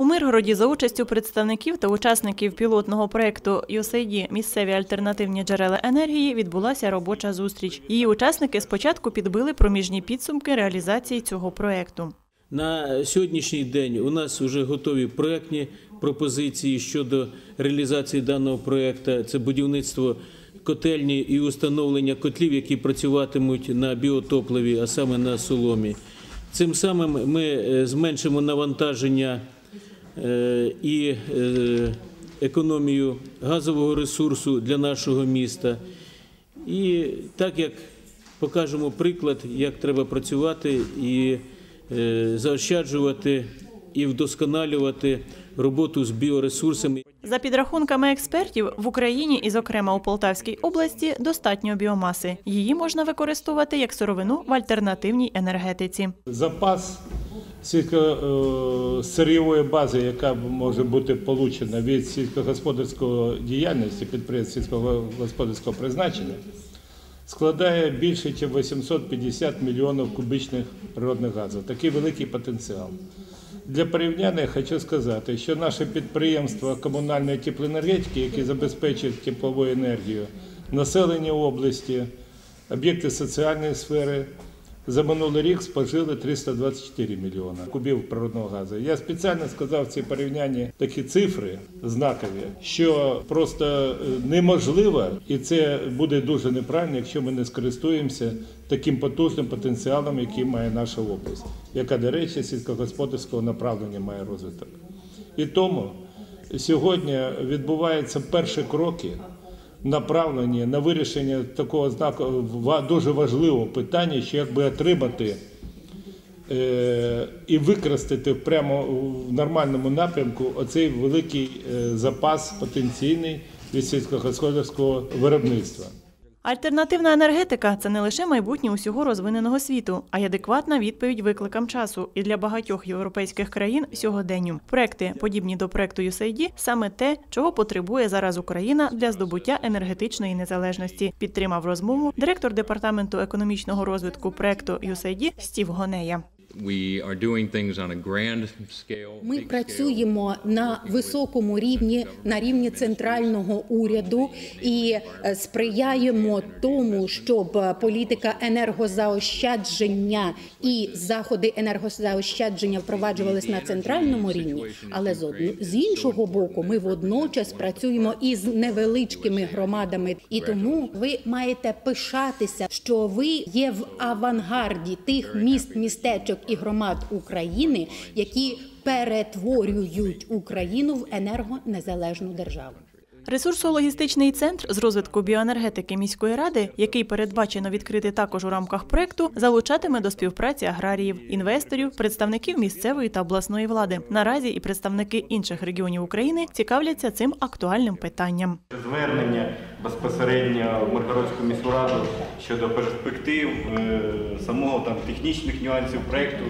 У Миргороді за участю представників та учасників пілотного проєкту USAID «Місцеві альтернативні джерела енергії відбулася робоча зустріч. Її учасники спочатку підбили проміжні підсумки реалізації цього проєкту. На сьогоднішній день у нас вже готові проектні пропозиції щодо реалізації даного проекту. Це будівництво котельні і установлення котлів, які працюватимуть на біотопливі, а саме на соломі. Цим самим ми е, зменшимо навантаження і е, економію газового ресурсу для нашого міста. І так як покажемо приклад, як треба працювати і е, заощаджувати і вдосконалювати роботу з біоресурсами. За підрахунками експертів, в Україні і, зокрема, у Полтавській області достатньо біомаси. Її можна використовувати як сировину в альтернативній енергетиці. запас сільсько-сирйової бази, яка може бути получена від сільськогосподарського діяльності, підприємств сільськогосподарського призначення, складає більше, ніж 850 мільйонів кубічних природних газів. Такий великий потенціал. Для порівняння хочу сказати, що наше підприємство комунальної теплоенергетики, які забезпечують теплову енергію, населення області, об'єкти соціальної сфери, за минулий рік спожили 324 мільйони кубів природного газу. Я спеціально сказав в цій порівнянні такі цифри знакові, що просто е, неможливо, і це буде дуже неправильно, якщо ми не скористуємося таким потужним потенціалом, який має наша область, яка, до речі, сільськогосподарського направлення має розвиток. І тому сьогодні відбуваються перші кроки направлені на вирішення такого знаку дуже важливого питання, що якби отримати е, і використати прямо в нормальному напрямку оцей великий е, запас потенційний від сільськогосподарського виробництва. Альтернативна енергетика це не лише майбутнє усього розвиненого світу, а й адекватна відповідь викликам часу і для багатьох європейських країн сьогоденню. Проекти, подібні до проекту USAID, саме те, чого потребує зараз Україна для здобуття енергетичної незалежності. Підтримав розмову директор департаменту економічного розвитку проекту USAID Стів Гонея. Ми працюємо на високому рівні, на рівні центрального уряду і е, сприяємо тому, щоб е, політика енергозаощадження і заходи енергозаощадження впроваджувалися на центральному рівні. Але з іншого боку, ми водночас працюємо із невеличкими громадами, і тому ви маєте пишатися, що ви є в авангарді тих міст, містечок і громад України, які перетворюють Україну в енергонезалежну державу. Ресурсо-логістичний центр з розвитку біоенергетики міської ради, який передбачено відкрити також у рамках проекту, залучатиме до співпраці аграріїв, інвесторів, представників місцевої та обласної влади. Наразі і представники інших регіонів України цікавляться цим актуальним питанням. звернення безпосередньо Миргородську міську раду щодо перспектив е, самого там технічних нюансів проєкту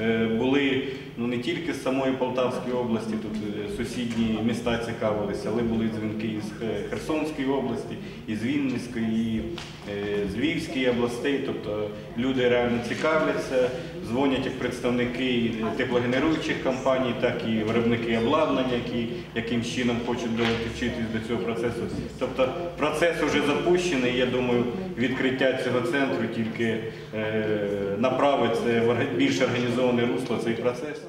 е, були ну не тільки з самої Полтавської області, тут е, сусідні міста цікавилися, але були дзвінки із Херсонської області, із Вінницької, з Львівської областей. Тобто люди реально цікавляться, дзвонять як представники теплогенеруючих компаній, так і виробники обладнання, які яким чином хочуть долучитись до цього процесу. Тобто процес вже запущений. Я думаю, відкриття цього центру тільки е, направить це в більш організоване русло цей процес.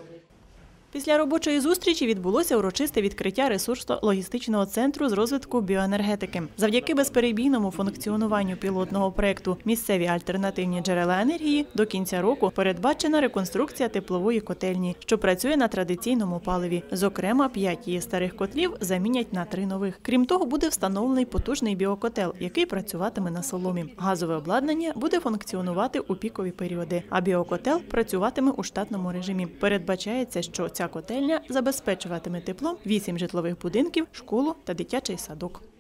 Після робочої зустрічі відбулося урочисте відкриття ресурсно-логістичного центру з розвитку біоенергетики. Завдяки безперебійному функціонуванню пілотного проекту Місцеві альтернативні джерела енергії до кінця року передбачена реконструкція теплової котельні, що працює на традиційному паливі. Зокрема, п'ять її старих котлів замінять на три нових. Крім того, буде встановлений потужний біокотел, який працюватиме на соломі. Газове обладнання буде функціонувати у пікові періоди, а біокотел працюватиме у штатному режимі. Передбачається, що ця котельня забезпечуватиме теплом вісім житлових будинків, школу та дитячий садок.